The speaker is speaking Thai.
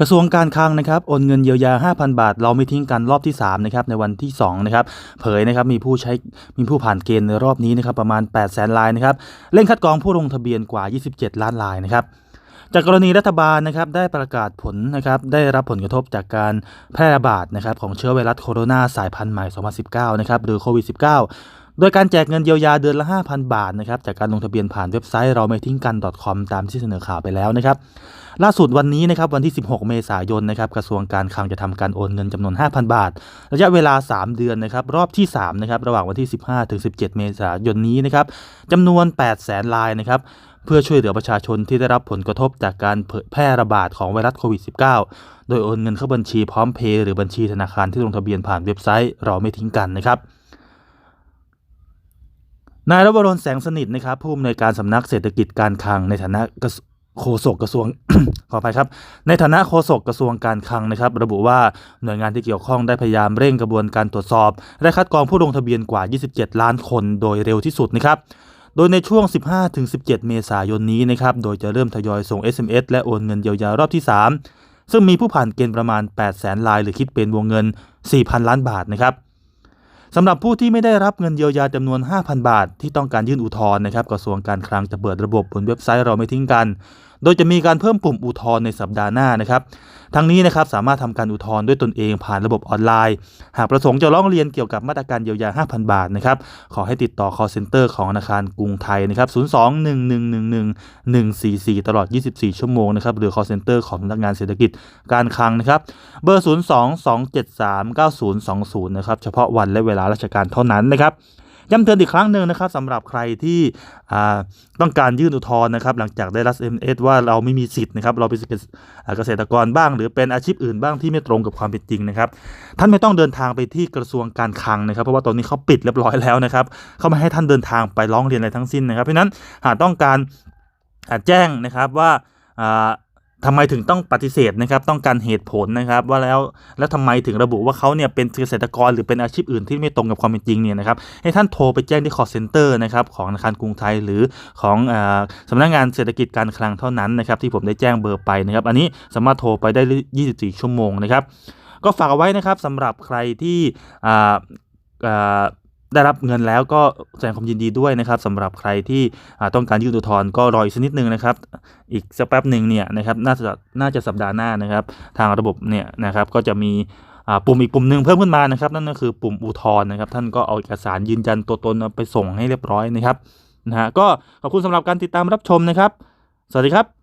กระทรวงการคลังนะครับโอนเงินเยียวยา 5,000 บาท เราไม่ทิ้งกันรอบที่3นะครับในวันที่2นะครับเผยนะครับมีผู้ใช้มีผู้ผ่านเกณฑ์ในรอบนี้นะครับประมาณ 8 0 0 0 0 0ลายนะครับเร่งคัดกรองผู้ลงทะเบียนกว่า 27 ล้านลายนะครับจากกรณีรัฐบาลนะครับได้ประกาศผลนะครับได้รับผลกระทบจากการแพร่ระบาดนะครับของเชื้อไวรัสโคโรนาสายพันธุ์ใหม่ 2019 นะครับหรือโควิด -19 โดยการแจกเงินเยียวยาเดือนละ 5,000 บาทนะครับจากการลงทะเบียนผ่านเว็บไซต์เราไม่ทิ้งกัน .com ตามที่เสนอข่าวไปแล้วนะครับล่าสุดวันนี้นะครับวันที่ 16 เมษายนนะครับกระทรวงการคลังจะทำการโอนเงินจำนวน 5,000 บาท ระยะเวลา 3 เดือนนะครับรอบที่3นะครับระหว่างวันที่ 15 ถึง 17 เมษายนนี้นะครับจำนวน 8 0 0แสนลายนะครับเพื่อช่วยเหลือประชาชนที่ได้รับผลกระทบจากการเผยแพร่ระบาดของไวรัสโควิด -19 โดยโอนเงินเข้าบัญชีพร้อมเพย์หรือบัญชีธนาคารที่ลงทะเบียนผ่านเว็บไซต์เราไม่ทิ้งกันนะครับ นายรบรนแสงสนิทนะครับผู้อำนวยการสำนักเศรษฐกิจการคลังในฐานะโฆษกกระทรวงขออภัยครับ ในฐานะโฆษกกระทรวงการคลังนะครับ ระบุว่าหน่วยงานที่เกี่ยวข้องได้พยายามเร่งกระบวนการตรวจสอบและคัดกรองผู้ลงทะเบียนกว่า 27 ล้านคนโดยเร็วที่สุดนะครับโดยในช่วง 15-17 เมษายนนี้นะครับ โดยจะเริ่มทยอยส่ง SMS และโอนเงินเยียวยารอบที่ 3 ซึ่งมีผู้ผ่านเกณฑ์ประมาณ 8 0 0แสนลาย หรือคิดเป็นวงเงิน 4,000 ล้านบาทนะครับ สำหรับผู้ที่ไม่ได้รับเงินเยียวยาจำนวน 5,000 บาท ที่ต้องการยื่นอุทธรณ์นะครับกระทรวงการคลังจะเปิดระบบบนเว็บไซต์เราไม่ทิ้งกัน โดยจะมีการเพิ่มปุ่มอุทธรณ์ในสัปดาห์หน้านะครับ ทั้งนี้นะครับสามารถทำการอุทธรณ์ด้วยตนเองผ่านระบบออนไลน์ หากประสงค์จะร้องเรียนเกี่ยวกับมาตรการเยียวยา 5,000 บาทนะครับ ขอให้ติดต่อ call center ของธนาคารกรุงไทยนะครับ02-1111-144 ตลอด 24 ชั่วโมงนะครับ หรือ call center ของสำนักงานเศรษฐกิจการคลังนะครับ เบอร์ 02-273-9020 นะครับ เฉพาะวันและเวลาราชการเท่านั้นนะครับ ย้ำเตือนอีกครั้งหนึ่งนะครับสำหรับใครที่ต้องการยื่นอุทธรณ์นะครับ หลังจากได้รับ SMS ว่าเราไม่มีสิทธิ์นะครับ เราเป็นเกษตรกรบ้าง หรือเป็นอาชีพอื่นบ้างที่ไม่ตรงกับความเป็นจริงนะครับ ท่านไม่ต้องเดินทางไปที่กระทรวงการคลังนะครับ เพราะว่าตอนนี้เขาปิดเรียบร้อยแล้วนะครับเขาไม่ให้ท่านเดินทางไปร้องเรียนอะไรทั้งสิ้นนะครับ เพราะนั้นหากต้องการแจ้งนะครับว่า ทำไมถึงต้องปฏิเสธนะครับ ต้องการเหตุผลนะครับ ว่าแล้วแล้วทำไมถึงระบุว่าเขาเนี่ยเป็นเกษตรกรหรือเป็นอาชีพอื่นที่ไม่ตรงกับความเป็นจริงเนี่ยนะครับ ให้ท่านโทรไปแจ้งที่ call center นะครับของธนาคารกรุงไทยหรือของอาสำนักงานเศรษฐกิจการคลังเท่านั้นนะครับที่ผมได้แจ้งเบอร์ไปนะครับ อันนี้สามารถโทรไปได้ 24 ชั่วโมงนะครับ ก็ฝากเอาไว้นะครับสำหรับใครที่อ่า ได้รับเงินแล้วก็แสดงความยินดีด้วยนะครับสำหรับใครที่ต้องการยื่นอุทธรณ์ก็รออีกสักนิดนึงนะครับ อีกสักแป๊บหนึ่งเนี่ยนะครับน่าจะน่าจะสัปดาห์หน้านะครับ ทางระบบเนี่ยนะครับก็จะมีปุ่มอีกปุ่มหนึ่งเพิ่มขึ้นมานะครับ นั่นก็คือปุ่มอุทธรณ์นะครับ ท่านก็เอาเอกสารยืนยันตัวตนไปส่งให้เรียบร้อยนะครับนะฮะก็ขอบคุณสำหรับการติดตามรับชมนะครับ สวัสดีครับ